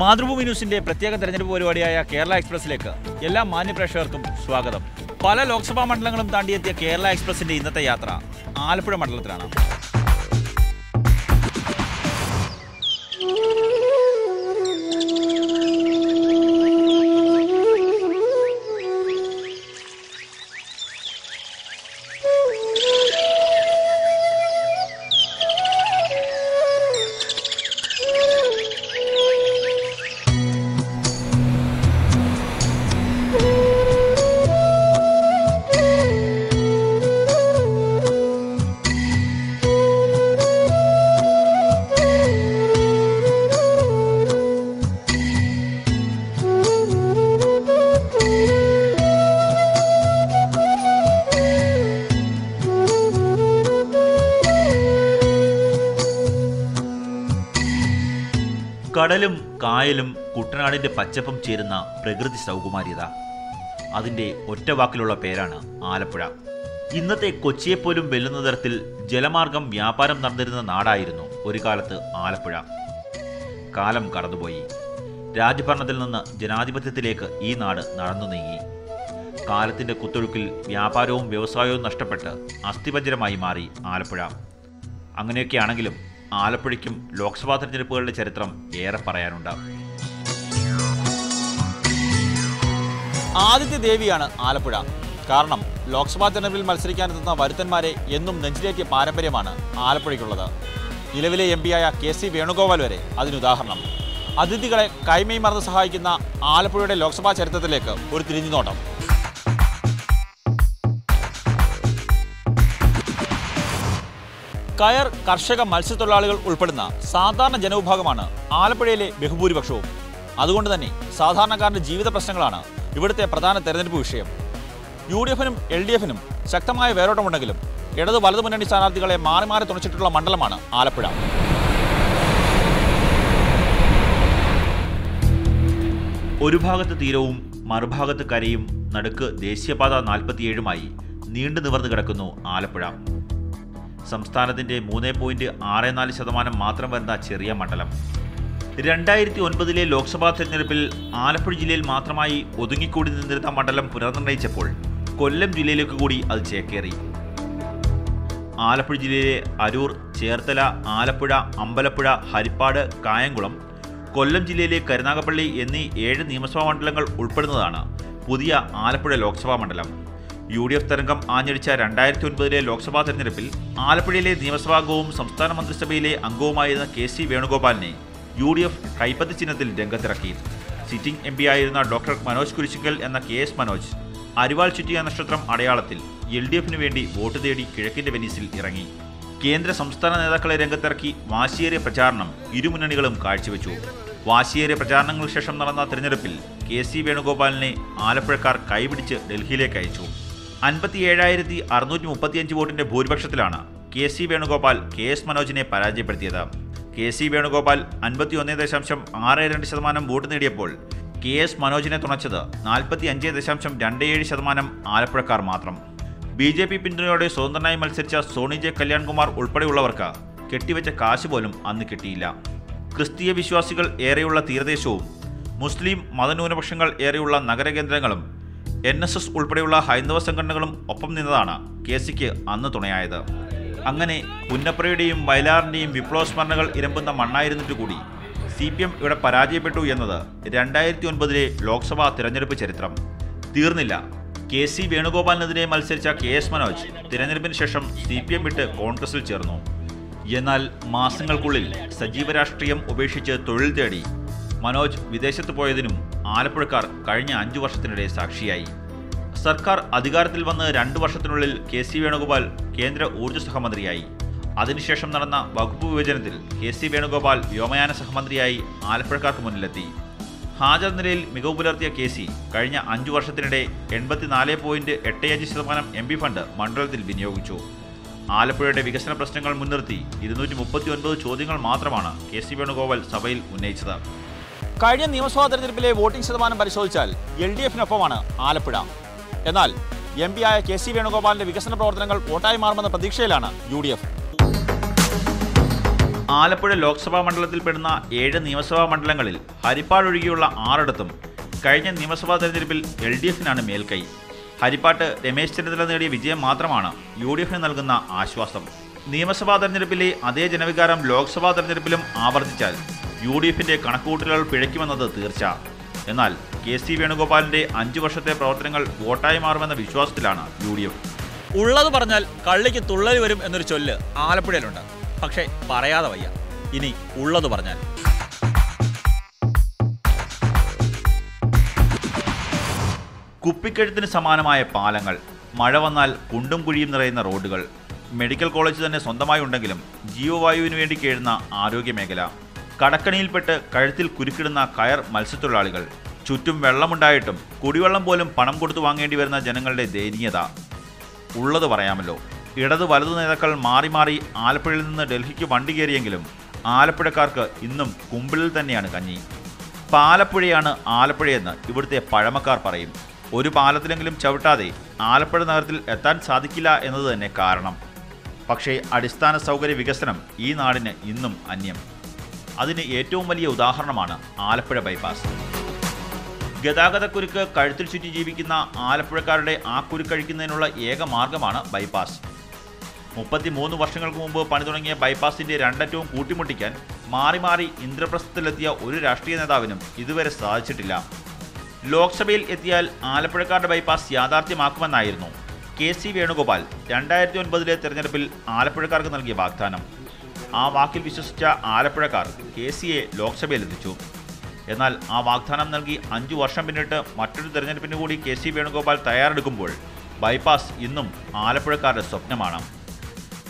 മാതൃഭൂമി ന്യൂസിന്റെ പ്രത്യേക തെരഞ്ഞെടുപ്പ് പരിപാടിയായ കേരള എക്സ്പ്രസിലേക്ക് എല്ലാ മാന്യപ്രേക്ഷകർക്കും സ്വാഗതം. പല ലോക്സഭാ മണ്ഡലങ്ങളും താണ്ടിയെത്തിയ കേരള എക്സ്പ്രസിന്റെ ഇന്നത്തെ യാത്ര ആലപ്പുഴ മണ്ഡലത്തിലാണ്. കായലും കുട്ടനാടിന്റെ പച്ചപ്പും ചേരുന്ന പ്രകൃതി സൗകുമാര്യത. അതിന്റെ ഒറ്റ വാക്കിലുള്ള പേരാണ് ആലപ്പുഴ. ഇന്നത്തെ കൊച്ചിയെപ്പോലും വെല്ലുന്ന തരത്തിൽ ജലമാർഗം വ്യാപാരം നടന്നിരുന്ന നാടായിരുന്നു ഒരു കാലത്ത് ആലപ്പുഴ. കാലം കടന്നുപോയി. രാജ്യഭരണത്തിൽ നിന്ന് ജനാധിപത്യത്തിലേക്ക് ഈ നാട് നടന്നു നീങ്ങി. കാലത്തിന്റെ കുത്തൊഴുക്കിൽ വ്യാപാരവും വ്യവസായവും നഷ്ടപ്പെട്ട് അസ്ഥിപഞ്ജരമായി മാറി ആലപ്പുഴ. അങ്ങനെയൊക്കെയാണെങ്കിലും ആലപ്പുഴയ്ക്കും ലോക്സഭാ തെരഞ്ഞെടുപ്പുകളുടെ ചരിത്രം ഏറെ പറയാനുണ്ട് ആദിത്യ ദേവിയാണ് ആലപ്പുഴ. കാരണം ലോക്സഭാ തെരഞ്ഞെടുപ്പിൽ മത്സരിക്കാനെത്തുന്ന വരുത്തന്മാരെ എന്നും നെഞ്ചിലേറ്റിയ പാരമ്പര്യമാണ് ആലപ്പുഴയ്ക്കുള്ളത്. നിലവിലെ എം പിയായ കെ സി വേണുഗോപാൽ വരെ അതിനുദാഹരണം അതിഥികളെ കൈമൈ മറന്ന് സഹായിക്കുന്ന ആലപ്പുഴയുടെ ലോക്സഭാ ചരിത്രത്തിലേക്ക് ഒരു തിരിഞ്ഞുനോട്ടം കയർ കർഷക മത്സ്യത്തൊഴിലാളികൾ ഉൾപ്പെടുന്ന സാധാരണ ജനവിഭാഗമാണ് ആലപ്പുഴയിലെ ബഹുഭൂരിപക്ഷവും. അതുകൊണ്ട് തന്നെ സാധാരണക്കാരന്റെ ജീവിത പ്രശ്നങ്ങളാണ് ഇവിടുത്തെ പ്രധാന തെരഞ്ഞെടുപ്പ് വിഷയം. യു ഡി എഫിനും എൽ ഡി എഫിനും ശക്തമായ വേരോട്ടമുണ്ടെങ്കിലും ഇടതു വലതു മുന്നണി സ്ഥാനാർത്ഥികളെ മാറി മാറി തുണച്ചിട്ടുള്ള മണ്ഡലമാണ് ആലപ്പുഴ. ഒരു ഭാഗത്ത് തീരവും മറുഭാഗത്ത് കരയും നടുക്ക് ദേശീയപാത നാൽപ്പത്തിയേഴുമായി നീണ്ടു നിവർന്നു കിടക്കുന്നു ആലപ്പുഴ. സംസ്ഥാനത്തിന്റെ മൂന്ന് പോയിന്റ് ആറ് നാല് ശതമാനം മാത്രം വരുന്ന ചെറിയ മണ്ഡലം. രണ്ടായിരത്തി ഒൻപതിലെ ലോക്സഭാ തെരഞ്ഞെടുപ്പിൽ ആലപ്പുഴ ജില്ലയിൽ മാത്രമായി ഒതുങ്ങിക്കൂടി നിന്നിരുന്ന മണ്ഡലം പുനർനിർണയിച്ചപ്പോൾ കൊല്ലം ജില്ലയിലേക്ക് കൂടി അത് ചേക്കേറി. ആലപ്പുഴ ജില്ലയിലെ അരൂർ ചേർത്തല ആലപ്പുഴ അമ്പലപ്പുഴ ഹരിപ്പാട് കായംകുളം കൊല്ലം ജില്ലയിലെ കരുനാഗപ്പള്ളി എന്നീ ഏഴ് നിയമസഭാ മണ്ഡലങ്ങൾ ഉൾപ്പെടുന്നതാണ് പുതിയ ആലപ്പുഴ ലോക്സഭാ മണ്ഡലം. യു ഡി എഫ് തരംഗം ആഞ്ഞടിച്ച രണ്ടായിരത്തി ഒൻപതിലെ ലോക്സഭാ തെരഞ്ഞെടുപ്പിൽ ആലപ്പുഴയിലെ നിയമസഭാംഗവും സംസ്ഥാന മന്ത്രിസഭയിലെ അംഗവുമായിരുന്ന കെ സി വേണുഗോപാലിനെ യു ഡി എഫ് കൈപ്പത്തി ചിഹ്നത്തിൽ രംഗത്തിറക്കി. സിറ്റിംഗ് എം പി ആയിരുന്ന ഡോക്ടർ മനോജ് കുരിശിക്കൽ എന്ന കെ എസ് മനോജ് അരിവാൾ ചുറ്റിയ നക്ഷത്രം അടയാളത്തിൽ എൽ ഡി എഫിന് വേണ്ടി വോട്ട് തേടി കിഴക്കിന്റെ വെനീസിൽ ഇറങ്ങി. കേന്ദ്ര സംസ്ഥാന നേതാക്കളെ രംഗത്തിറക്കി വാശിയേറിയ പ്രചാരണം ഇരുമുന്നണികളും കാഴ്ചവെച്ചു. വാശിയേറിയ പ്രചാരണങ്ങൾക്ക് ശേഷം നടന്ന തെരഞ്ഞെടുപ്പിൽ കെ സി വേണുഗോപാലിനെ ആലപ്പുഴക്കാർ കൈപിടിച്ച് ഡൽഹിയിലേക്ക് അയച്ചു. അൻപത്തി ഏഴായിരത്തി അറുന്നൂറ്റി മുപ്പത്തിയഞ്ച് വോട്ടിന്റെ ഭൂരിപക്ഷത്തിലാണ് K C Venugopal K S മനോജിനെ പരാജയപ്പെടുത്തിയത്. കെ സി വേണുഗോപാൽ അൻപത്തി ഒന്ന് ദശാംശം ആറ് രണ്ട് ശതമാനം വോട്ട് നേടിയപ്പോൾ കെ എസ് മനോജിനെ തുണച്ചത് നാൽപ്പത്തി അഞ്ച് ദശാംശം രണ്ട് ഏഴ് ശതമാനം ആലപ്പുഴക്കാർ മാത്രം. ബി ജെ പി പിന്തുണയോടെ സ്വതന്ത്രനായി മത്സരിച്ച സോണി ജെ കല്യാൺകുമാർ ഉൾപ്പെടെയുള്ളവർക്ക് കെട്ടിവെച്ച കാശ് പോലും അന്ന് കിട്ടിയില്ല. ക്രിസ്തീയ വിശ്വാസികൾ ഏറെയുള്ള തീരദേശവും മുസ്ലിം മതന്യൂനപക്ഷങ്ങൾ ഏറെയുള്ള നഗരകേന്ദ്രങ്ങളും എൻ എസ് എസ് ഉൾപ്പെടെയുള്ള ഹൈന്ദവ സംഘടനകളും ഒപ്പം നിന്നതാണ് കെ സിക്ക് അന്ന് തുണയായത്. അങ്ങനെ പുന്നപ്രയുടെയും വയലാറിന്റെയും വിപ്ലവ സ്മരണകൾ ഇരമ്പുന്ന മണ്ണായിരുന്നിട്ട് കൂടി സി പി എം ഇവിടെ പരാജയപ്പെട്ടു എന്നത് രണ്ടായിരത്തി ഒൻപതിലെ ലോക്സഭാ തിരഞ്ഞെടുപ്പ് ചരിത്രം. തീർന്നില്ല. കെ സി വേണുഗോപാലിനെതിരെ മത്സരിച്ച കെ എസ് മനോജ് തിരഞ്ഞെടുപ്പിന് ശേഷം സി പി എം വിട്ട് കോൺഗ്രസിൽ ചേർന്നു. എന്നാൽ മാസങ്ങൾക്കുള്ളിൽ സജീവ രാഷ്ട്രീയം ഉപേക്ഷിച്ച് തൊഴിൽ തേടി. മനോജ് വിദേശത്ത് പോയതിനും ആലപ്പുഴക്കാർ കഴിഞ്ഞ അഞ്ചു വർഷത്തിനിടെ സാക്ഷിയായി. സർക്കാർ അധികാരത്തിൽ വന്ന് രണ്ടു വർഷത്തിനുള്ളിൽ കെ സി വേണുഗോപാൽ കേന്ദ്ര ഊർജ സഹമന്ത്രിയായി. അതിനുശേഷം നടന്ന വകുപ്പ് വിഭജനത്തിൽ കെ സി വേണുഗോപാൽ വ്യോമയാന സഹമന്ത്രിയായി ആലപ്പുഴക്കാർക്ക് മുന്നിലെത്തി. ഹാജർ നിലയിൽ മികവ് പുലർത്തിയ കെ സി കഴിഞ്ഞ അഞ്ചു വർഷത്തിനിടെ എൺപത്തിനാല് പോയിന്റ് എട്ട് അഞ്ച് ശതമാനം എം പി ഫണ്ട് മണ്ഡലത്തിൽ വിനിയോഗിച്ചു. ആലപ്പുഴയുടെ വികസന പ്രശ്നങ്ങൾ മുൻനിർത്തി ഇരുന്നൂറ്റി മുപ്പത്തി ഒൻപത് ചോദ്യങ്ങൾ മാത്രമാണ് കെ സി വേണുഗോപാൽ സഭയിൽ ഉന്നയിച്ചത്. കഴിഞ്ഞ നിയമസഭാ തെരഞ്ഞെടുപ്പിലെ വോട്ടിംഗ് ശതമാനം പരിശോധിച്ചാൽ എൽ ഡി എഫിനൊപ്പമാണ് ആലപ്പുഴ. എന്നാൽ എം ആയ കെ സി വേണുഗോപാലിന്റെ വികസന പ്രവർത്തനങ്ങൾ വോട്ടായി മാറുമെന്ന പ്രതീക്ഷയിലാണ് U D F. Alappuzha Lok Sabha മണ്ഡലത്തിൽപ്പെടുന്ന ഏഴ് നിയമസഭാ മണ്ഡലങ്ങളിൽ ഹരിപ്പാട് ഒഴികെയുള്ള ആറിടത്തും കഴിഞ്ഞ നിയമസഭാ തെരഞ്ഞെടുപ്പിൽ എൽ ഡി എഫിനാണ് മേൽക്കൈ. ഹരിപ്പാട്ട് രമേശ് ചെന്നിത്തല നേടിയ വിജയം മാത്രമാണ് യു ഡി എഫിന് നൽകുന്ന ആശ്വാസം. നിയമസഭാ തെരഞ്ഞെടുപ്പിലെ അതേ ജനവികാരം ലോക്സഭാ തെരഞ്ഞെടുപ്പിലും ആവർത്തിച്ചാൽ യു ഡി എഫിന്റെ കണക്കുകൂട്ടലുകൾ പിഴയ്ക്കുമെന്നത് തീർച്ച. എന്നാൽ കെ സി വേണുഗോപാലിന്റെ അഞ്ചു വർഷത്തെ പ്രവർത്തനങ്ങൾ വോട്ടായി മാറുമെന്ന വിശ്വാസത്തിലാണ് യു ഡി എഫ്. ഉള്ളത് പറഞ്ഞാൽ കള്ളിക്ക് തുള്ളൽ വരും എന്നൊരു ചൊല്ല് ആലപ്പുഴയിലുണ്ട്. പക്ഷേ പറയാതെ വയ്യ. ഇനി ഉള്ളത് പറഞ്ഞാൽ. കുപ്പിക്കഴുത്തിന് സമാനമായ പാലങ്ങൾ മഴ വന്നാൽ കുണ്ടും കുഴിയും നിറയുന്ന റോഡുകൾ മെഡിക്കൽ കോളേജ് തന്നെ സ്വന്തമായി ഉണ്ടെങ്കിലും ജീവവായുവിന് വേണ്ടി കേഴുന്ന ആരോഗ്യമേഖല. കടക്കണിയിൽപ്പെട്ട് കഴുത്തിൽ കുരുക്കിടുന്ന കയർ മത്സ്യത്തൊഴിലാളികൾ. ചുറ്റും വെള്ളമുണ്ടായിട്ടും കുടിവെള്ളം പോലും പണം കൊടുത്തു വാങ്ങേണ്ടി വരുന്ന ജനങ്ങളുടെ ദയനീയത. ഉള്ളത് പറയാമല്ലോ. ഇടത് വലതു നേതാക്കൾ മാറി മാറി ആലപ്പുഴയിൽ നിന്ന് ഡൽഹിക്ക് വണ്ടി കയറിയെങ്കിലും ആലപ്പുഴക്കാർക്ക് ഇന്നും കുമ്പിളിൽ തന്നെയാണ് കഞ്ഞി. പാലപ്പുഴയാണ് ആലപ്പുഴയെന്ന് ഇവിടുത്തെ പഴമക്കാർ പറയും. ഒരു പാലത്തിലെങ്കിലും ചവിട്ടാതെ ആലപ്പുഴ നഗരത്തിൽ എത്താൻ സാധിക്കില്ല എന്നത് തന്നെ കാരണം. പക്ഷേ അടിസ്ഥാന സൗകര്യ വികസനം ഈ നാടിന് ഇന്നും അന്യം. അതിന് ഏറ്റവും വലിയ ഉദാഹരണമാണ് ആലപ്പുഴ ബൈപ്പാസ്. ഗതാഗതക്കുരുക്ക് കഴുത്തിൽ ചുറ്റി ജീവിക്കുന്ന ആലപ്പുഴക്കാരുടെ ആ കുരുക്കഴിക്കുന്നതിനുള്ള ഏക മാർഗമാണ് ബൈപ്പാസ്. മുപ്പത്തിമൂന്ന് വർഷങ്ങൾക്ക് മുമ്പ് പണി തുടങ്ങിയ ബൈപ്പാസിന്റെ രണ്ടറ്റവും കൂട്ടിമുട്ടിക്കാൻ മാറി മാറി ഇന്ദ്രപ്രസ്ഥത്തിലെത്തിയ ഒരു രാഷ്ട്രീയ നേതാവിനും ഇതുവരെ സാധിച്ചിട്ടില്ല. ലോക്സഭയിൽ എത്തിയാൽ ആലപ്പുഴക്കാരുടെ ബൈപ്പാസ് യാഥാർത്ഥ്യമാക്കുമെന്നായിരുന്നു കെ സി വേണുഗോപാൽ രണ്ടായിരത്തി ഒൻപതിലെ തെരഞ്ഞെടുപ്പിൽ ആലപ്പുഴക്കാർക്ക് നൽകിയ വാഗ്ദാനം. ആ വാക്കിൽ വിശ്വസിച്ച ആലപ്പുഴക്കാർ കെ സിയെ ലോക്സഭയിലെത്തിച്ചു എന്നാൽ ആ വാഗ്ദാനം നൽകി അഞ്ചു വർഷം പിന്നിട്ട് മറ്റൊരു തെരഞ്ഞെടുപ്പിന് കൂടി കെ സി വേണുഗോപാൽ തയ്യാറെടുക്കുമ്പോൾ ബൈപ്പാസ് ഇന്നും ആലപ്പുഴക്കാരുടെ സ്വപ്നമാണ്.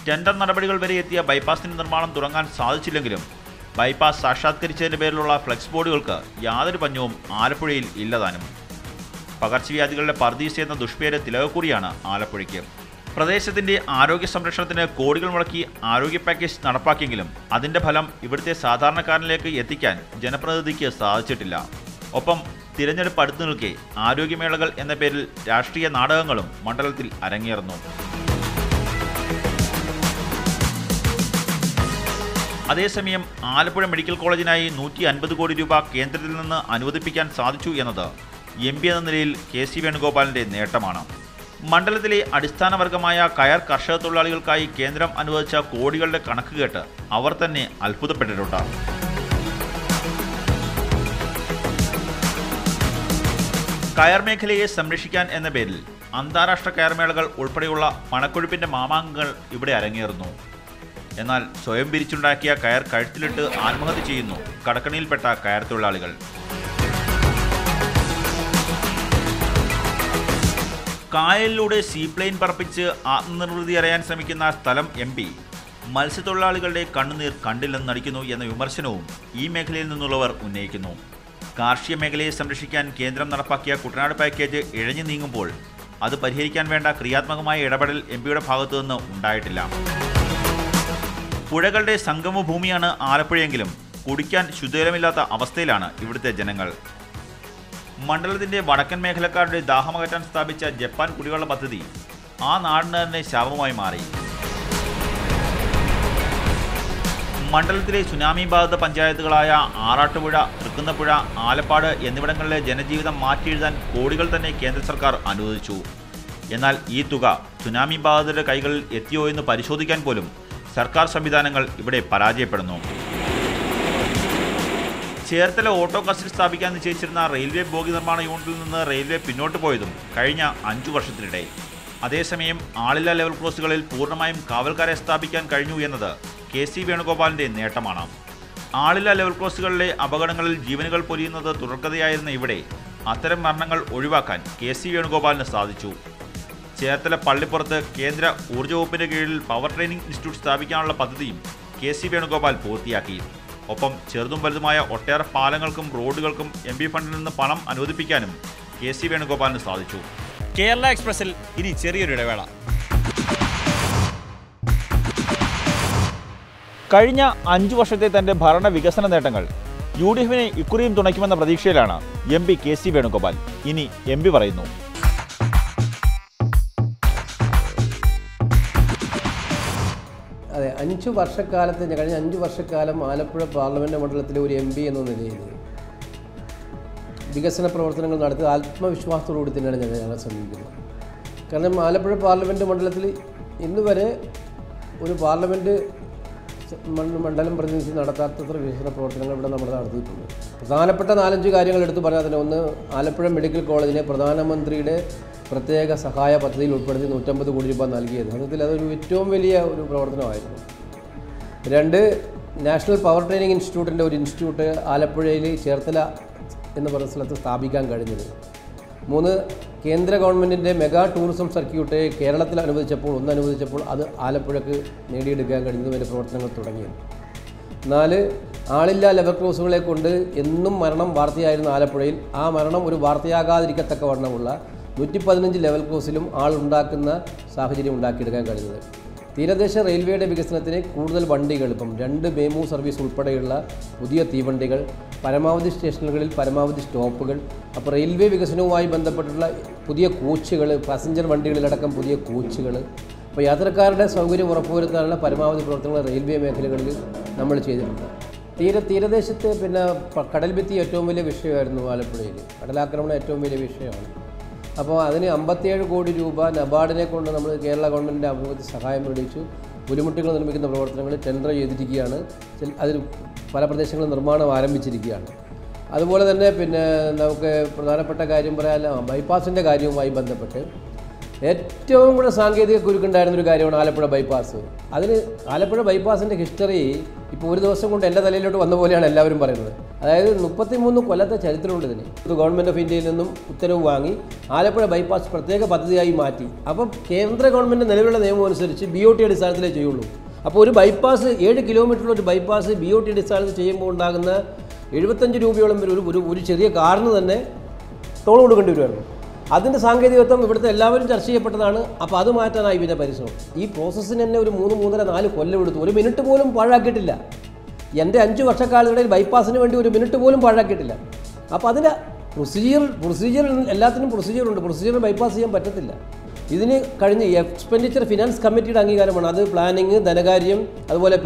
ടെൻഡർ നടപടികൾ വരെ എത്തിയ ബൈപ്പാസിന്റെ നിർമ്മാണം തുടങ്ങാൻ സാധിച്ചില്ലെങ്കിലും ബൈപ്പാസ് സാക്ഷാത്കരിച്ചതിന്റെ പേരിലുള്ള ഫ്ലെക്സ് ബോർഡുകൾക്ക് യാതൊരു പഞ്ഞവും ആലപ്പുഴയിൽ ഇല്ലതാനും പകർച്ചവ്യാധികളുടെ പർദീസ് എന്ന ദുഷ്പേര് തിലകക്കൂടിയാണ് ആലപ്പുഴയ്ക്ക്. പ്രദേശത്തിന്റെ ആരോഗ്യ സംരക്ഷണത്തിന് കോടികൾ മുടക്കി ആരോഗ്യ പാക്കേജ് നടപ്പാക്കിയെങ്കിലും അതിന്റെ ഫലം ഇവിടുത്തെ സാധാരണക്കാരനിലേക്ക് എത്തിക്കാൻ ജനപ്രതിനിധിക്ക് സാധിച്ചിട്ടില്ല. ഒപ്പം തിരഞ്ഞെടുപ്പ് അടുത്തു നിൽക്കെ ആരോഗ്യമേളകൾ എന്ന പേരിൽ രാഷ്ട്രീയ നാടകങ്ങളും മണ്ഡലത്തിൽ അരങ്ങേറുന്നു. അതേസമയം ആലപ്പുഴ മെഡിക്കൽ കോളേജിനായി നൂറ്റി അൻപത് കോടി രൂപ കേന്ദ്രത്തിൽ നിന്ന് അനുവദിപ്പിക്കാൻ സാധിച്ചു എന്നത് എം പി എന്ന നിലയിൽ കെ സി വേണുഗോപാലിന്റെ നേട്ടമാണ്. മണ്ഡലത്തിലെ അടിസ്ഥാനവർഗമായ കയർ കർഷക തൊഴിലാളികൾക്കായി കേന്ദ്രം അനുവദിച്ച കോടികളുടെ കണക്ക് കേട്ട് അവർ തന്നെ അത്ഭുതപ്പെട്ടിട്ടുണ്ട്. കയർ മേഖലയെ സംരക്ഷിക്കാൻ എന്ന പേരിൽ അന്താരാഷ്ട്ര കയർമേളകൾ ഉൾപ്പെടെയുള്ള പണക്കൊഴുപ്പിന്റെ മാമാങ്കങ്ങൾ ഇവിടെ അരങ്ങേറുന്നു. എന്നാൽ സ്വയം പിരിച്ചുണ്ടാക്കിയ കയർ കഴുത്തിലിട്ട് ആത്മഹത്യ ചെയ്യുന്നു കടക്കണിയിൽപ്പെട്ട കയർ തൊഴിലാളികൾ. കായലിലൂടെ സീപ്ലെയിൻ പറപ്പിച്ച് ആത്മനിർവൃതി അറിയാൻ ശ്രമിക്കുന്ന സ്ഥലം എം പി. മത്സ്യത്തൊഴിലാളികളുടെ കണ്ണുനീർ കണ്ടില്ലെന്ന് നടിക്കുന്നു എന്ന വിമർശനവും ഈ മേഖലയിൽ നിന്നുള്ളവർ ഉന്നയിക്കുന്നു. കാർഷിക മേഖലയെ സംരക്ഷിക്കാൻ കേന്ദ്രം നടപ്പാക്കിയ കുട്ടനാട് പാക്കേജ് ഇഴഞ്ഞു നീങ്ങുമ്പോൾ അത് പരിഹരിക്കാൻ വേണ്ട ക്രിയാത്മകമായ ഇടപെടൽ എം പിയുടെ ഭാഗത്തുനിന്ന് ഉണ്ടായിട്ടില്ല. പുഴകളുടെ സംഗമഭൂമിയാണ് ആലപ്പുഴയെങ്കിലും കുടിക്കാൻ ശുദ്ധജലമില്ലാത്ത അവസ്ഥയിലാണ് ഇവിടുത്തെ ജനങ്ങൾ. മണ്ഡലത്തിന്റെ വടക്കൻ മേഖലക്കാരുടെ ദാഹമകറ്റാൻ സ്ഥാപിച്ച ജപ്പാൻ കുടിവെള്ള പദ്ധതി ആ നാടിന് തന്നെ ശാപമായി മാറി. മണ്ഡലത്തിലെ സുനാമി ബാധിത പഞ്ചായത്തുകളായ ആറാട്ടുപുഴ തൃക്കുന്നപ്പുഴ ആലപ്പാട് എന്നിവിടങ്ങളിലെ ജനജീവിതം മാറ്റിയെഴുതാൻ കോടികൾ തന്നെ കേന്ദ്ര സർക്കാർ അനുവദിച്ചു. എന്നാൽ ഈ തുക സുനാമി ബാധിതരുടെ കൈകളിൽ എത്തിയോ എന്ന് പരിശോധിക്കാൻ പോലും സർക്കാർ സംവിധാനങ്ങൾ ഇവിടെ പരാജയപ്പെടുന്നു. ചേർത്തല ഓട്ടോ കസ്റ്റഡി സ്ഥാപിക്കാൻ നിശ്ചയിച്ചിരുന്ന റെയിൽവേ ബോഗി നിർമ്മാണ യൂണിറ്റിൽ നിന്ന് റെയിൽവേ പിന്നോട്ട് പോയതും കഴിഞ്ഞ അഞ്ചു വർഷത്തിനിടെ അതേസമയം ആളില്ല ലെവൽ ക്രോസുകളിൽ പൂർണമായും കാവൽക്കാരെ സ്ഥാപിക്കാൻ കഴിഞ്ഞു എന്നത് കെ സി വേണുഗോപാലിന്റെ നേട്ടമാണ്. ആളില്ല ലെവൽ ക്രോസുകളിലെ അപകടങ്ങളിൽ ജീവനുകൾ പൊലിയുന്നത് തുടർക്കഥയായിരുന്ന ഇവിടെ അത്തരം മരണങ്ങൾ ഒഴിവാക്കാൻ കെ സി വേണുഗോപാലിന് സാധിച്ചു. ചേർത്തല പള്ളിപ്പുറത്ത് കേന്ദ്ര ഊർജ വകുപ്പിന്റെ കീഴിൽ പവർ ട്രെയിനിംഗ് ഇൻസ്റ്റിറ്റ്യൂട്ട് സ്ഥാപിക്കാനുള്ള പദ്ധതിയും കെ സി വേണുഗോപാൽ പൂർത്തിയാക്കി. ഒപ്പം ചെറുതും വലുതുമായ ഒട്ടേറെ പാലങ്ങൾക്കും റോഡുകൾക്കും എം ഫണ്ടിൽ നിന്ന് പണം അനുവദിപ്പിക്കാനും കെ സി വേണുഗോപാലിന് സാധിച്ചു. കേരള എക്സ്പ്രസിൽ ഇനി ചെറിയൊരു ഇടവേള. കഴിഞ്ഞ അഞ്ചു വർഷത്തെ തന്റെ ഭരണ വികസന നേട്ടങ്ങൾ യു ഡി എഫിനെ ഇക്കുറിയും തുണയ്ക്കുമെന്ന പ്രതീക്ഷയിലാണ് M P K C Venugopal. ഇനി എം പി പറയുന്നു. അതെ അഞ്ച് വർഷക്കാലത്ത് കഴിഞ്ഞ അഞ്ച് വർഷക്കാലം ആലപ്പുഴ പാർലമെന്റ് മണ്ഡലത്തിലെ ഒരു എം പി എന്ന നിലയിൽ വികസന പ്രവർത്തനങ്ങൾ നടത്തി ആത്മവിശ്വാസത്തോടുകൂടി തന്നെയാണ് ഞാൻ ഞങ്ങളെ സമീപിക്കുന്നത്. കാരണം ആലപ്പുഴ പാർലമെന്റ് മണ്ഡലത്തിൽ ഇന്ന് വരെ ഒരു പാർലമെന്റ് മണ്ഡലം പ്രതിനിധി നടത്താത്തത്ര വികസന പ്രവർത്തനങ്ങൾ ഇവിടെ നമ്മൾ നടത്തിയിട്ടുണ്ട്. പ്രധാനപ്പെട്ട നാലഞ്ച് കാര്യങ്ങൾ എടുത്തു പറഞ്ഞാൽ തന്നെ ഒന്ന് ആലപ്പുഴ മെഡിക്കൽ കോളേജിനെ പ്രധാനമന്ത്രിയുടെ പ്രത്യേക സഹായ പദ്ധതിയിൽ ഉൾപ്പെടുത്തി നൂറ്റമ്പത് കോടി രൂപ നൽകിയത്. സത്യത്തിൽ അതൊരു ഏറ്റവും വലിയ ഒരു പ്രവർത്തനമായിരുന്നു. രണ്ട് നാഷണൽ പവർ ട്രെയിനിങ് ഇൻസ്റ്റിറ്റ്യൂട്ടിന്റെ ഒരു ഇൻസ്റ്റിറ്റ്യൂട്ട് ആലപ്പുഴയിൽ ചേർത്തല എന്ന് പറയുന്ന സ്ഥലത്ത് സ്ഥാപിക്കാൻ കഴിഞ്ഞത്. മൂന്ന് കേന്ദ്ര ഗവൺമെന്റിന്റെ മെഗാ ടൂറിസം സർക്യൂട്ട് കേരളത്തിൽ അനുവദിച്ചപ്പോൾ ഒന്ന് അനുവദിച്ചപ്പോൾ അത് ആലപ്പുഴക്ക് നേടിയെടുക്കാൻ കഴിഞ്ഞതും പ്രവർത്തനങ്ങൾ തുടങ്ങിയത്. നാല് ആളില്ലാ ലെവർ ക്രോസുകളെ കൊണ്ട് എന്നും മരണം വാർത്തയായിരുന്ന ആലപ്പുഴയിൽ. ആ മരണം ഒരു വാർത്തയാകാതിരിക്കത്തക്ക വണ്ണമുള്ള നൂറ്റി പതിനഞ്ച് ലെവൽ ക്രോസിലും ആളുണ്ടാക്കുന്ന സാഹചര്യം ഉണ്ടാക്കിയെടുക്കാൻ കഴിഞ്ഞത്. തീരദേശ റെയിൽവേയുടെ വികസനത്തിന് കൂടുതൽ വണ്ടികൾ ഇപ്പം രണ്ട് മേമു സർവീസ് ഉൾപ്പെടെയുള്ള പുതിയ തീവണ്ടികൾ പരമാവധി സ്റ്റേഷനുകളിൽ പരമാവധി സ്റ്റോപ്പുകൾ അപ്പോൾ റെയിൽവേ വികസനവുമായി ബന്ധപ്പെട്ടുള്ള പുതിയ കോച്ചുകൾ പാസഞ്ചർ വണ്ടികളിലടക്കം പുതിയ കോച്ചുകൾ. അപ്പോൾ യാത്രക്കാരുടെ സൗകര്യം ഉറപ്പുവരുത്താനുള്ള പരമാവധി പ്രവർത്തനങ്ങൾ റെയിൽവേ മേഖലകളിൽ നമ്മൾ ചെയ്തിട്ടുണ്ട്. തീര തീരദേശത്ത് പിന്നെ കടൽഭിത്തി കടൽ ഭിത്തി ഏറ്റവും വലിയ വിഷയമായിരുന്നു ആലപ്പുഴയിൽ. കടലാക്രമണം ഏറ്റവും വലിയ വിഷയമാണ്. അപ്പോൾ അതിന് അമ്പത്തിയേഴ് കോടി രൂപ നബാർഡിനെ കൊണ്ട് നമ്മൾ കേരള ഗവൺമെന്റിന്റെ അഭിമുഖത്തിൽ സഹായം മേടിച്ചു പുലിമുട്ടികൾ നിർമ്മിക്കുന്ന പ്രവർത്തനങ്ങൾ ടെൻഡർ ചെയ്തിരിക്കുകയാണ്. അതിൽ പല പ്രദേശങ്ങളും നിർമ്മാണം ആരംഭിച്ചിരിക്കുകയാണ്. അതുപോലെ തന്നെ പിന്നെ നമുക്ക് പ്രധാനപ്പെട്ട കാര്യം പറയാൻ ബൈപ്പാസിന്റെ കാര്യവുമായി ബന്ധപ്പെട്ട്. ഏറ്റവും കൂടുതൽ സാങ്കേതിക കുരുക്കുണ്ടായിരുന്ന ഒരു കാര്യമാണ് ആലപ്പുഴ ബൈപ്പാസ് അതിന് ആലപ്പുഴ ബൈപ്പാസിന്റെ ഹിസ്റ്ററി ഇപ്പോൾ ഒരു ദിവസം കൊണ്ട് എന്റെ തലയിലോട്ട് വന്ന പോലെയാണ് എല്ലാവരും പറയുന്നത്. അതായത് മുപ്പത്തിമൂന്ന് കൊല്ലത്തെ ചരിത്രമുണ്ട് ഇതിന്. ഇത് ഗവൺമെന്റ് ഓഫ് ഇന്ത്യയിൽ നിന്നും ഉത്തരവ് വാങ്ങി ആലപ്പുഴ ബൈപ്പാസ് പ്രത്യേക പദ്ധതിയായി മാറ്റി. അപ്പം കേന്ദ്ര ഗവൺമെന്റ് നിലവിലുള്ള നിയമം അനുസരിച്ച് ബി ഒ ടി അടിസ്ഥാനത്തിലേ ചെയ്യുള്ളൂ. അപ്പോൾ ഒരു ബൈപ്പാസ് ഏഴ് കിലോമീറ്ററുള്ള ഒരു ബൈപ്പാസ് ബി ഒ ടി അടിസ്ഥാനത്തിൽ ചെയ്യുമ്പോൾ ഉണ്ടാകുന്ന എഴുപത്തഞ്ച് രൂപയോളം ഒരു ഒരു ഒരു ചെറിയ കാറിന് തന്നെ ടോൾ കൊടുക്കേണ്ടി വരുമായിരുന്നു അതിന്റെ സാങ്കേതികത്വം ഇവിടുത്തെ എല്ലാവരും ചർച്ച ചെയ്യപ്പെട്ടതാണ്. അപ്പോൾ അത് മാറ്റാനായി പിന്നെ പരിശ്രമം. ഈ പ്രോസസ്സിന് തന്നെ ഒരു മൂന്ന് മൂന്നര നാല് കൊല്ലം എടുത്തു. ഒരു മിനിറ്റ് പോലും പാഴാക്കിയിട്ടില്ല. എന്റെ അഞ്ച് വർഷക്കാലത്തിനിടയിൽ ബൈപ്പാസിന് വേണ്ടി ഒരു മിനിറ്റ് പോലും പാഴാക്കിയിട്ടില്ല. അപ്പോൾ അതിന്റെ പ്രൊസീജിയർ പ്രൊസീജിയർ എല്ലാത്തിനും പ്രൊസീജിയർ ഉണ്ട്. പ്രൊസീജിയർ ബൈപ്പാസ് ചെയ്യാൻ പറ്റത്തില്ല. ഇതിന് കഴിഞ്ഞ് എക്സ്പെൻഡിച്ചർ ഫിനാൻസ് കമ്മിറ്റിയുടെ അംഗീകാരമാണ്. അത് പ്ലാനിങ് ധനകാര്യം അതുപോലെ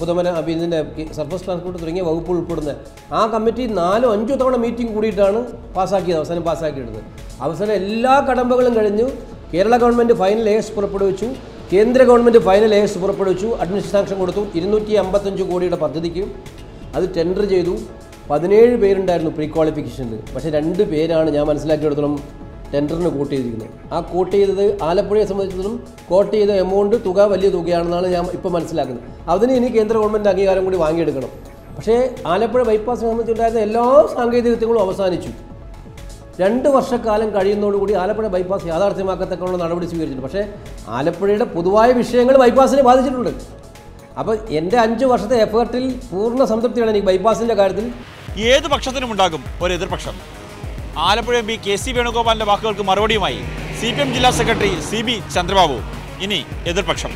പുതുമന ഇതിന്റെ സർഫസ് ട്രാൻസ്പോർട്ട് തുടങ്ങിയ വകുപ്പ് ഉൾപ്പെടുന്ന ആ കമ്മിറ്റി നാലോ അഞ്ചോ തവണ മീറ്റിംഗ് കൂടിയിട്ടാണ് പാസ്സാക്കിയത് അവസാനം പാസ്സാക്കിയെടുത്തത് അവസാനം എല്ലാ കടമ്പകളും കഴിഞ്ഞു. കേരള ഗവൺമെന്റ് ഫൈനൽ എസ് പുറപ്പെടുവിച്ചു. കേന്ദ്ര ഗവൺമെന്റ് ഫൈനൽ എസ് പുറപ്പെടുവിച്ചു. അഡ്മിനിസ്ട്രേഷൻ സാങ്ഷൻ കൊടുത്തു. ഇരുന്നൂറ്റി അമ്പത്തഞ്ച് കോടിയുടെ പദ്ധതിക്ക് അത് ടെൻഡർ ചെയ്തു. പതിനേഴ് പേരുണ്ടായിരുന്നു പ്രീ ക്വാളിഫിക്കേഷനിൽ പക്ഷേ രണ്ട് പേരാണ് ഞാൻ മനസ്സിലാക്കിയെടുത്തോളം ടെൻഡറിന് കോട്ട് ചെയ്തിരിക്കുന്നത്. ആ കോട്ട് ചെയ്തത് ആലപ്പുഴയെ സംബന്ധിച്ചിടത്തോളം കോട്ട് ചെയ്ത എമൗണ്ട് തുക വലിയ തുകയാണെന്നാണ് ഞാൻ ഇപ്പോൾ മനസ്സിലാക്കുന്നത്. അതിന് ഇനി കേന്ദ്ര ഗവൺമെന്റ് അംഗീകാരം കൂടി വാങ്ങിയെടുക്കണം. പക്ഷേ ആലപ്പുഴ ബൈപ്പാസിനെ സംബന്ധിച്ചുണ്ടായിരുന്ന എല്ലാ സാങ്കേതികത്വങ്ങളും അവസാനിച്ചു. രണ്ട് വർഷക്കാലം കഴിയുന്നതോടുകൂടി ആലപ്പുഴ ബൈപ്പാസ് യാഥാർത്ഥ്യമാക്കത്തക്കുള്ള നടപടി സ്വീകരിച്ചിട്ടുണ്ട്. പക്ഷേ ആലപ്പുഴയുടെ പൊതുവായ വിഷയങ്ങൾ ബൈപ്പാസിനെ ബാധിച്ചിട്ടുണ്ട്. അപ്പോൾ എന്റെ അഞ്ച് വർഷത്തെ എഫേർട്ടിൽ പൂർണ സംതൃപ്തിയാണ് എനിക്ക് ബൈപ്പാസിന്റെ കാര്യത്തിൽ. ഏത് പക്ഷത്തിനും ഉണ്ടാകും ഒരു എതിർപക്ഷം. Alappuzha M P K C വേണുഗോപാലിന്റെ വാക്കുകൾക്ക് മറുപടിയുമായി സി പി എം ജില്ലാ സെക്രട്ടറി സി ബി ചന്ദ്രബാബു. ഇനി എതിർപക്ഷം.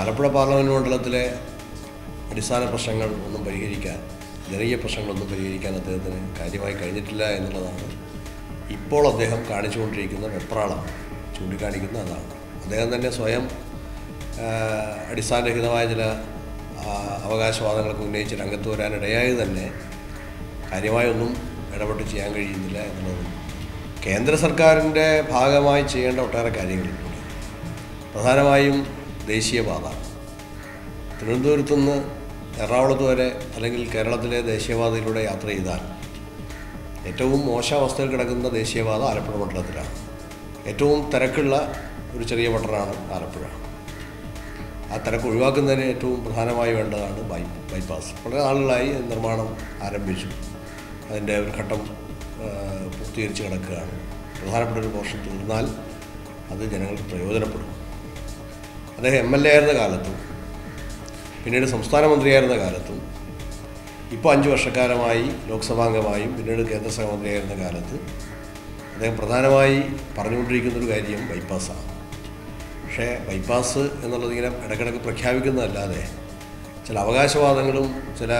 ആലപ്പുഴ പാർലമെന്റ് മണ്ഡലത്തിലെ അടിസ്ഥാന പ്രശ്നങ്ങൾ ഒന്നും പരിഹരിക്കാൻ ജനകീയ പ്രശ്നങ്ങളൊന്നും പരിഹരിക്കാൻ അദ്ദേഹത്തിന് കാര്യമായി കഴിഞ്ഞിട്ടില്ല എന്നുള്ളതാണ് ഇപ്പോൾ അദ്ദേഹം കാണിച്ചുകൊണ്ടിരിക്കുന്ന വെപ്രാളം ചൂണ്ടിക്കാണിക്കുന്ന അതാണ്. അദ്ദേഹം തന്നെ സ്വയം അടിസ്ഥാനരഹിതമായ ചില അവകാശവാദങ്ങളൊക്കെ ഉന്നയിച്ച് രംഗത്ത് വരാനിടയായി തന്നെ കാര്യമായൊന്നും ഇടപെട്ട് ചെയ്യാൻ കഴിയുന്നില്ല എന്നുള്ളതും കേന്ദ്ര സർക്കാരിന്റെ ഭാഗമായി ചെയ്യേണ്ട ഒട്ടേറെ കാര്യങ്ങളുണ്ട്. പ്രധാനമായും ദേശീയപാത. തിരുവനന്തപുരത്ത് നിന്ന് എറണാകുളത്ത് വരെ അല്ലെങ്കിൽ കേരളത്തിലെ ദേശീയപാതയിലൂടെ യാത്ര ചെയ്താൽ ഏറ്റവും മോശാവസ്ഥയിൽ കിടക്കുന്ന ദേശീയപാത ആലപ്പുഴ മണ്ഡലത്തിലാണ്. ഏറ്റവും തിരക്കുള്ള ഒരു ചെറിയ പട്ടണമാണ് ആലപ്പുഴ. ആ തിരക്ക് ഒഴിവാക്കുന്നതിന് ഏറ്റവും പ്രധാനമായി വേണ്ടതാണ് ബൈ ബൈപ്പാസ്. വളരെ നാളുകളായി നിർമ്മാണം ആരംഭിച്ചു. അതിന്റെ ഒരു ഘട്ടം പൂർത്തീകരിച്ച് കിടക്കുകയാണ്. പ്രധാനപ്പെട്ട ഒരു പോർഷൻ തീർന്നാൽ അത് ജനങ്ങൾക്ക് പ്രയോജനപ്പെടും. അദ്ദേഹം എം എൽ എ ആയിരുന്ന കാലത്തും പിന്നീട് സംസ്ഥാന മന്ത്രിയായിരുന്ന കാലത്തും ഇപ്പോൾ അഞ്ച് വർഷക്കാലമായി ലോക്സഭാംഗമായും പിന്നീട് കേന്ദ്ര സഹമന്ത്രിയായിരുന്ന കാലത്ത് അദ്ദേഹം പ്രധാനമായി പറഞ്ഞുകൊണ്ടിരിക്കുന്നൊരു കാര്യം ബൈപ്പാസാണ് പക്ഷേ ബൈപ്പാസ് എന്നുള്ളത് ഇങ്ങനെ ഇടയ്ക്കിടയ്ക്ക് പ്രഖ്യാപിക്കുന്നതല്ലാതെ ചില അവകാശവാദങ്ങളും ചില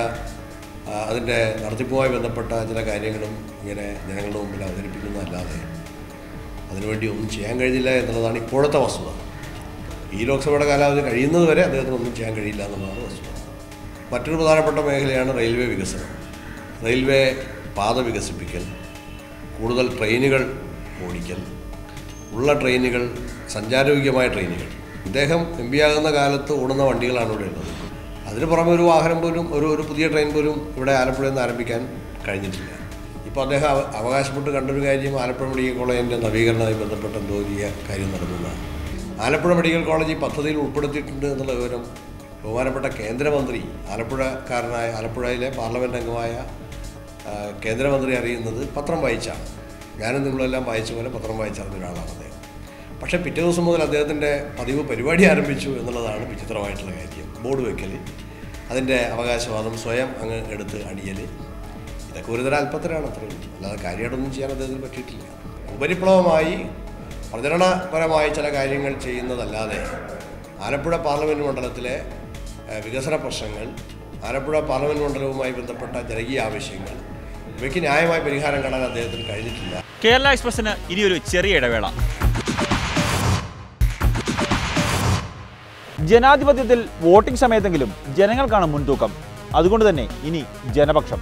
അതിന്റെ നടത്തിപ്പുമായി ബന്ധപ്പെട്ട ചില കാര്യങ്ങളും ഇങ്ങനെ ജനങ്ങളുടെ മുമ്പിൽ അവതരിപ്പിക്കുന്നതല്ലാതെ അതിനുവേണ്ടി ഒന്നും ചെയ്യാൻ കഴിഞ്ഞില്ല എന്നുള്ളതാണ് ഇപ്പോഴത്തെ വസ്തുത. ഈ ലോക്സഭയുടെ കാലാവധി കഴിയുന്നത് വരെ അദ്ദേഹത്തിന് ഒന്നും ചെയ്യാൻ കഴിയില്ല എന്നുള്ളതാണ് വസ്തുത. മറ്റൊരു പ്രധാനപ്പെട്ട മേഖലയാണ് റെയിൽവേ വികസനം. റെയിൽവേ പാത വികസിപ്പിക്കൽ കൂടുതൽ ട്രെയിനുകൾ ഓടിക്കൽ ഉള്ള ട്രെയിനുകൾ സഞ്ചാരയോഗ്യമായ ട്രെയിനുകൾ. ഇദ്ദേഹം എം പി ആകുന്ന കാലത്ത് ഓടുന്ന വണ്ടികളാണ് ഇവിടെ ഉള്ളത്. അതിന് പുറമെ ഒരു വാഹനം പോലും ഒരു ഒരു പുതിയ ട്രെയിൻ പോലും ഇവിടെ ആലപ്പുഴയിൽ നിന്ന് ആരംഭിക്കാൻ കഴിഞ്ഞിട്ടില്ല. ഇപ്പോൾ അദ്ദേഹം അവ- അവകാശപ്പെട്ട് കണ്ടൊരു കാര്യം ആലപ്പുഴ മെഡിക്കൽ കോളേജിന്റെ നവീകരണവുമായി ബന്ധപ്പെട്ട എന്തോ വലിയ കാര്യം നടന്നതാണ്. ആലപ്പുഴ മെഡിക്കൽ കോളേജ് പദ്ധതിയിൽ ഉൾപ്പെടുത്തിയിട്ടുണ്ട് എന്നുള്ള വിവരം ബഹുമാനപ്പെട്ട കേന്ദ്രമന്ത്രി ആലപ്പുഴക്കാരനായ ആലപ്പുഴയിലെ പാർലമെന്റ് അംഗമായ കേന്ദ്രമന്ത്രി അറിയുന്നത് പത്രം വായിച്ചാണ്. ഞാനും നിങ്ങളെല്ലാം വായിച്ച പോലെ പത്രം വായിച്ചറിഞ്ഞ ഒരാളാണ് അദ്ദേഹം. പക്ഷേ പിറ്റേ ദിവസം മുതൽ അദ്ദേഹത്തിന്റെ പതിവ് പരിപാടി ആരംഭിച്ചു എന്നുള്ളതാണ് വിചിത്രമായിട്ടുള്ള കാര്യം. ബോർഡ് വെക്കൽ അതിന്റെ അവകാശവാദം സ്വയം അങ്ങ് എടുത്ത് അടിയൽ ഇതൊക്കെ ഒരുതരം അല്പത്തരാണ് അത്രയും. അല്ലാതെ കാര്യമായിട്ടൊന്നും ചെയ്യാൻ അദ്ദേഹത്തിന് പറ്റിയിട്ടില്ല. ഉപരിപ്ലവമായി പ്രചരണപരമായ ചില കാര്യങ്ങൾ ചെയ്യുന്നതല്ലാതെ ആലപ്പുഴ പാർലമെന്റ് മണ്ഡലത്തിലെ വികസന പ്രശ്നങ്ങൾ ആലപ്പുഴ പാർലമെന്റ് മണ്ഡലവുമായി ബന്ധപ്പെട്ട ജനകീയ ആവശ്യങ്ങൾ ഇവയ്ക്ക് ന്യായമായ പരിഹാരം കാണാൻ അദ്ദേഹത്തിന് കഴിഞ്ഞിട്ടില്ല. കേരള എക്സ്പ്രസിന് ഇനിയൊരു ചെറിയ ഇടവേള. ജനാധിപത്യത്തിൽ വോട്ടിംഗ് സമയത്തെങ്കിലും ജനങ്ങൾക്കാണ് മുൻതൂക്കം. അതുകൊണ്ട് തന്നെ ഇനി ജനപക്ഷം.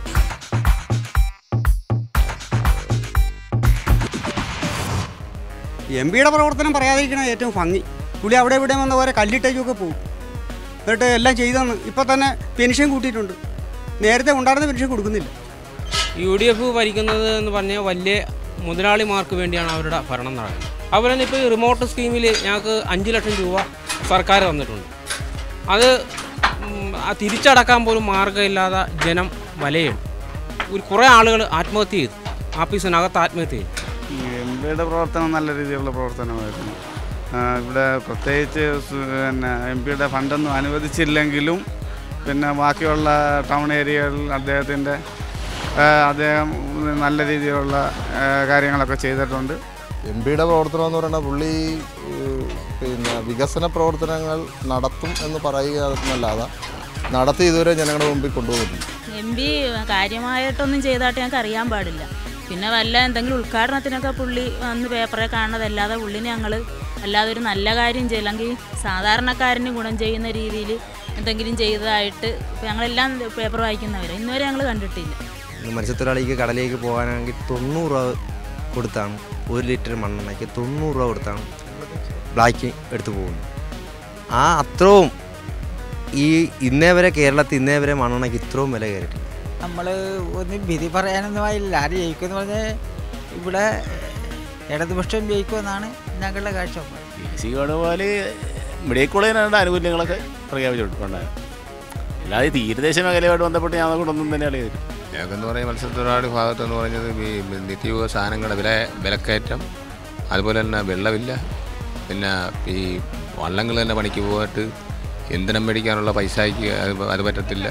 എം പിയുടെ പ്രവർത്തനം പറയാതിരിക്കണ ഏറ്റവും ഭംഗി. പുള്ളി അവിടെ ഇവിടെ വന്ന പോലെ കല്ലിട്ടേക്കൊക്കെ പോകും എന്നിട്ട് എല്ലാം ചെയ്തെന്ന് ഇപ്പം തന്നെ പെൻഷൻ കൂട്ടിയിട്ടുണ്ട്. നേരത്തെ ഉണ്ടായിരുന്ന പെൻഷൻ കൊടുക്കുന്നില്ല. യു ഡി എഫ് ഭരിക്കുന്നത് എന്ന് പറഞ്ഞാൽ വലിയ മുതലാളിമാർക്ക് വേണ്ടിയാണ് അവരുടെ ഭരണം നടക്കുന്നത്. അതുപോലെ ഇപ്പോൾ ഈ റിമോട്ട് സ്കീമിൽ ഞങ്ങൾക്ക് അഞ്ച് ലക്ഷം രൂപ സർക്കാർ തന്നിട്ടുണ്ട്. അത് തിരിച്ചടക്കാൻ പോലും മാർഗമില്ലാതെ ജനം വലയും ഒരു കുറേ ആളുകൾ ആത്മഹത്യ ചെയ്തു. ആഫീസിനകത്ത് ആത്മഹത്യ ചെയ്തു. എം പിയുടെ പ്രവർത്തനം നല്ല രീതിയിലുള്ള പ്രവർത്തനമായിരുന്നു. ഇവിടെ പ്രത്യേകിച്ച് പിന്നെ എം പിയുടെ ഫണ്ടൊന്നും അനുവദിച്ചില്ലെങ്കിലും പിന്നെ ബാക്കിയുള്ള ടൗൺ ഏരിയകളിൽ അദ്ദേഹത്തിന്റെ അദ്ദേഹം നല്ല രീതിയിലുള്ള കാര്യങ്ങളൊക്കെ ചെയ്തിട്ടുണ്ട്. എം പിയുടെ പ്രവർത്തനം എന്ന് പറയുന്നത് പുള്ളി പിന്നെ വികസന പ്രവർത്തനങ്ങൾ നടത്തും എന്ന് പറയുക എന്നല്ലാതെ നടത്തി ഇതുവരെ ജനങ്ങളുടെ മുമ്പിൽ കൊണ്ടുപോകുന്നു എം പി കാര്യമായിട്ടൊന്നും ചെയ്തായിട്ട് ഞങ്ങൾക്ക് അറിയാൻ പാടില്ല. പിന്നെ വല്ല എന്തെങ്കിലും ഉദ്ഘാടനത്തിനൊക്കെ പുള്ളി വന്ന് പേപ്പറെ കാണുന്നതല്ലാതെ പുള്ളിനെ ഞങ്ങൾ അല്ലാതെ ഒരു നല്ല കാര്യം ചെയ്യില്ലെങ്കിൽ സാധാരണക്കാരന് ഗുണം ചെയ്യുന്ന രീതിയിൽ എന്തെങ്കിലും ചെയ്തതായിട്ട് ഞങ്ങളെല്ലാം പേപ്പർ വായിക്കുന്നവർ ഇന്നുവരെ ഞങ്ങൾ കണ്ടിട്ടില്ല. മത്സ്യത്തൊഴിലാളിക്ക് കടലിലേക്ക് പോകാനാണെങ്കിൽ തൊണ്ണൂറ് രൂപ കൊടുത്താണ് ഒരു ലിറ്റർ മണ്ണെണ്ണയ്ക്ക് തൊണ്ണൂറ് രൂപ കൊടുത്താണ് ബ്ലാക്ക് എടുത്തു പോകുന്നത്. ആ അത്രയും ഈ ഇന്നേ വരെ കേരളത്തിൽ ഇന്നേ വരെ മണ്ണെണ്ണയ്ക്ക് ഇത്രയും വില കയറിയിട്ടില്ല. നമ്മൾ ഒന്നും വിധി പറയാനൊന്നും ആയില്ല. ആര് ജയിക്കുമെന്ന് പറഞ്ഞാൽ ഇവിടെ ഇടതുപക്ഷം ജയിക്കുമെന്നാണ് ഞങ്ങളുടെ കാഴ്ചപ്പാട്. സി വേണുപോലെ മെഡിക്കൽ കോളേജിനാണ് ആനുകൂല്യങ്ങളൊക്കെ പ്രഖ്യാപിച്ചിട്ടുണ്ടായത് അല്ലാതെ തീരദേശ മേഖലയുമായിട്ട് ബന്ധപ്പെട്ട് ഞാൻ ഒന്നും തന്നെ അറിയില്ല ഞങ്ങൾക്കെന്ന് പറയുന്ന മത്സ്യത്തൊഴിലാളി ഭാഗത്തെന്ന് പറഞ്ഞത് ഈ നിത്യോപ സാധനങ്ങളുടെ വില വിലക്കയറ്റം അതുപോലെ തന്നെ വെള്ളമില്ല പിന്നെ ഈ വള്ളങ്ങൾ തന്നെ പണിക്ക് പോയിട്ട് ഇന്ധനം മേടിക്കാനുള്ള പൈസയ്ക്ക് അത് അത് പറ്റത്തില്ല.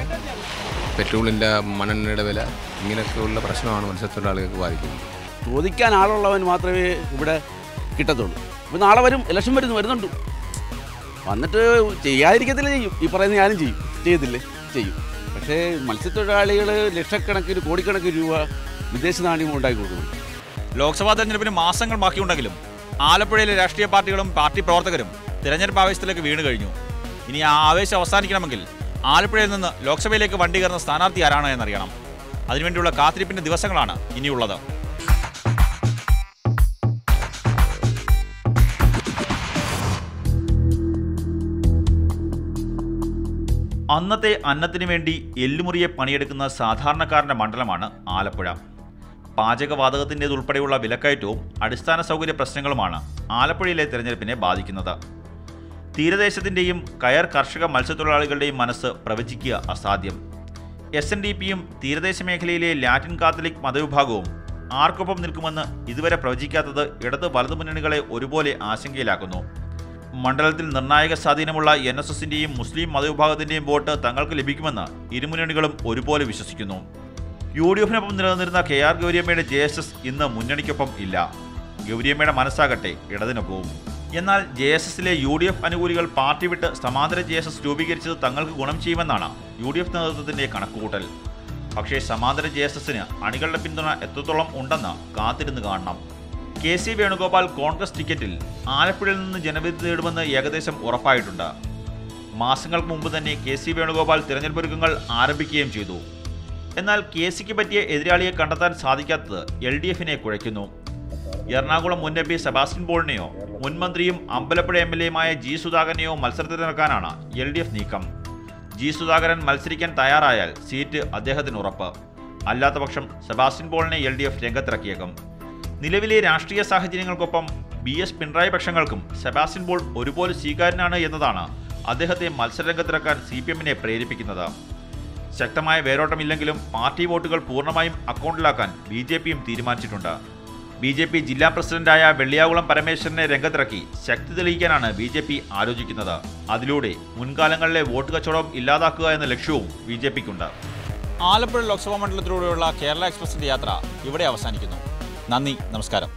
പെട്രോളിന്റെ മണ്ണെണ്ണയുടെ വില ഇങ്ങനെയൊക്കെയുള്ള പ്രശ്നമാണ് മത്സ്യത്തൊഴിലാളികൾക്ക് ബാധിക്കുന്നത്. ചോദിക്കാൻ ആളുള്ളവൻ മാത്രമേ ഇവിടെ കിട്ടത്തുള്ളൂ. ഇപ്പം നാളെ വരും ഇലക്ഷൻ വരുന്നു വരുന്നുണ്ട്. വന്നിട്ട് ചെയ്യാതിരിക്കത്തില്ല ചെയ്യും. ഈ പറയുന്ന ഞാനും ചെയ്യും. ചെയ്യത്തില്ലേ? ചെയ്യും. പക്ഷേ മത്സ്യത്തൊഴിലാളികൾ ലക്ഷക്കണക്കിന് കോടിക്കണക്കിന് രൂപ വിദേശ നാണ്യം ഉണ്ടാക്കി കൊടുക്കുന്നു. ലോക്സഭാ തെരഞ്ഞെടുപ്പിന് മാസങ്ങൾ ബാക്കിയുണ്ടെങ്കിലും ആലപ്പുഴയിലെ രാഷ്ട്രീയ പാർട്ടികളും പാർട്ടി പ്രവർത്തകരും തിരഞ്ഞെടുപ്പ് ആവേശത്തിലേക്ക് വീണു കഴിഞ്ഞു ഇനി ആ ആവേശം അവസാനിക്കണമെങ്കിൽ ആലപ്പുഴയിൽ നിന്ന് ലോക്സഭയിലേക്ക് വണ്ടി കയറുന്ന സ്ഥാനാർത്ഥി ആരാണ് എന്നറിയണം. അതിനുവേണ്ടിയുള്ള കാത്തിരിപ്പിന്റെ ദിവസങ്ങളാണ് ഇനിയുള്ളത്. അന്നത്തെ അന്നത്തിനു വേണ്ടി എല്ലുമുറിയെ പണിയെടുക്കുന്ന സാധാരണക്കാരന്റെ മണ്ഡലമാണ് ആലപ്പുഴ. പാചകവാതകത്തിന്റെതുൾപ്പെടെയുള്ള വിലക്കയറ്റവും അടിസ്ഥാന സൗകര്യ പ്രശ്നങ്ങളുമാണ് ആലപ്പുഴയിലെ തിരഞ്ഞെടുപ്പിനെ ബാധിക്കുന്നത്. തീരദേശത്തിന്റെയും കയർ കർഷക മത്സ്യത്തൊഴിലാളികളുടെയും മനസ്സ് പ്രവചിക്കുക അസാധ്യം. എസ് എൻ ഡി പിയും തീരദേശ മേഖലയിലെ ലാറ്റിൻ കാത്തലിക് മതവിഭാഗവും ആർക്കൊപ്പം നിൽക്കുമെന്ന് ഇതുവരെ പ്രവചിക്കാത്തത് ഇടത് വലതു മുന്നണികളെ ഒരുപോലെ ആശങ്കയിലാക്കുന്നു. മണ്ഡലത്തിൽ നിർണായക സ്വാധീനമുള്ള എൻ എസ് എസിന്റെയും മുസ്ലിം മതവിഭാഗത്തിന്റെയും വോട്ട് തങ്ങൾക്ക് ലഭിക്കുമെന്ന് ഇരുമുന്നണികളും ഒരുപോലെ വിശ്വസിക്കുന്നു. യു ഡി എഫിനൊപ്പം നിലനിന്നിരുന്ന കെ ആർ ഗൗരിയമ്മയുടെ ജെ എസ് എസ് ഇന്ന് മുന്നണിക്കൊപ്പം ഇല്ല. ഗൗരിയമ്മയുടെ മനസ്സാകട്ടെ ഇടതിനൊപ്പവും. എന്നാൽ ജെ എസ് എസിലെ യു ഡി എഫ് അനുകൂലികൾ പാർട്ടി വിട്ട് സമാന്തര ജെ എസ് എസ് രൂപീകരിച്ചത് തങ്ങൾക്ക് ഗുണം ചെയ്യുമെന്നാണ് യു ഡി എഫ് നേതൃത്വത്തിന്റെ കണക്കുകൂട്ടൽ. പക്ഷേ സമാന്തര ജെ എസ് എസിന് അണികളുടെ പിന്തുണ എത്രത്തോളം ഉണ്ടെന്ന് കാത്തിരുന്ന് കാണണം. കെ സി വേണുഗോപാൽ കോൺഗ്രസ് ടിക്കറ്റിൽ ആലപ്പുഴയിൽ നിന്ന് ജനവിധി നേടുമെന്ന് ഏകദേശം ഉറപ്പായിട്ടുണ്ട്. മാസങ്ങൾക്ക് മുമ്പ് തന്നെ കെ സി വേണുഗോപാൽ തിരഞ്ഞെടുപ്പ് ഒരുക്കങ്ങൾ ആരംഭിക്കുകയും ചെയ്തു. എന്നാൽ കെ സിക്ക് പറ്റിയ എതിരാളിയെ കണ്ടെത്താൻ സാധിക്കാത്തത് എൽ ഡി എഫിനെ കുഴയ്ക്കുന്നു. എറണാകുളം മുൻ എം പി സെബാസ്റ്റ്യൻ പോളിനെയോ മുൻ മന്ത്രിയും അമ്പലപ്പുഴ എം എൽ എയുമായ ജി സുധാകരനെയോ മത്സരത്തിനിറക്കാനാണ് എൽ ഡി എഫ് നീക്കം. ജി സുധാകരൻ മത്സരിക്കാൻ തയ്യാറായാൽ സീറ്റ് അദ്ദേഹത്തിന് ഉറപ്പ്. അല്ലാത്തപക്ഷം സെബാസ്റ്റ്യൻ പോളിനെ എൽ ഡി എഫ് രംഗത്തിറക്കിയേക്കും. നിലവിലെ രാഷ്ട്രീയ സാഹചര്യങ്ങൾക്കൊപ്പം ബി എസ് പിണറായി പക്ഷങ്ങൾക്കും സെബാസ്റ്റ്യൻ ബോൾ ഒരുപോലെ സ്വീകാര്യനാണ് എന്നതാണ് അദ്ദേഹത്തെ മത്സരരംഗത്തിറക്കാൻ സി പി എമ്മിനെ പ്രേരിപ്പിക്കുന്നത്. ശക്തമായ വേരോട്ടമില്ലെങ്കിലും പാർട്ടി വോട്ടുകൾ പൂർണമായും അക്കൗണ്ടിലാക്കാൻ ബി ജെ പിയും തീരുമാനിച്ചിട്ടുണ്ട്. ബി ജെ പി ജില്ലാ പ്രസിഡന്റായ വെള്ളിയാകുളം പരമേശ്വരനെ രംഗത്തിറക്കി ശക്തി തെളിയിക്കാനാണ് ബി ജെ പി ആലോചിക്കുന്നത്. അതിലൂടെ മുൻകാലങ്ങളിലെ വോട്ട് കച്ചവടം ഇല്ലാതാക്കുക എന്ന ലക്ഷ്യവും ബി ജെ പിക്കുണ്ട്. ആലപ്പുഴ ലോക്സഭാ മണ്ഡലത്തിലൂടെയുള്ള കേരള എക്സ്പ്രസിന്റെ യാത്ര ഇവിടെ അവസാനിക്കുന്നു. നന്ദി നമസ്കാരം.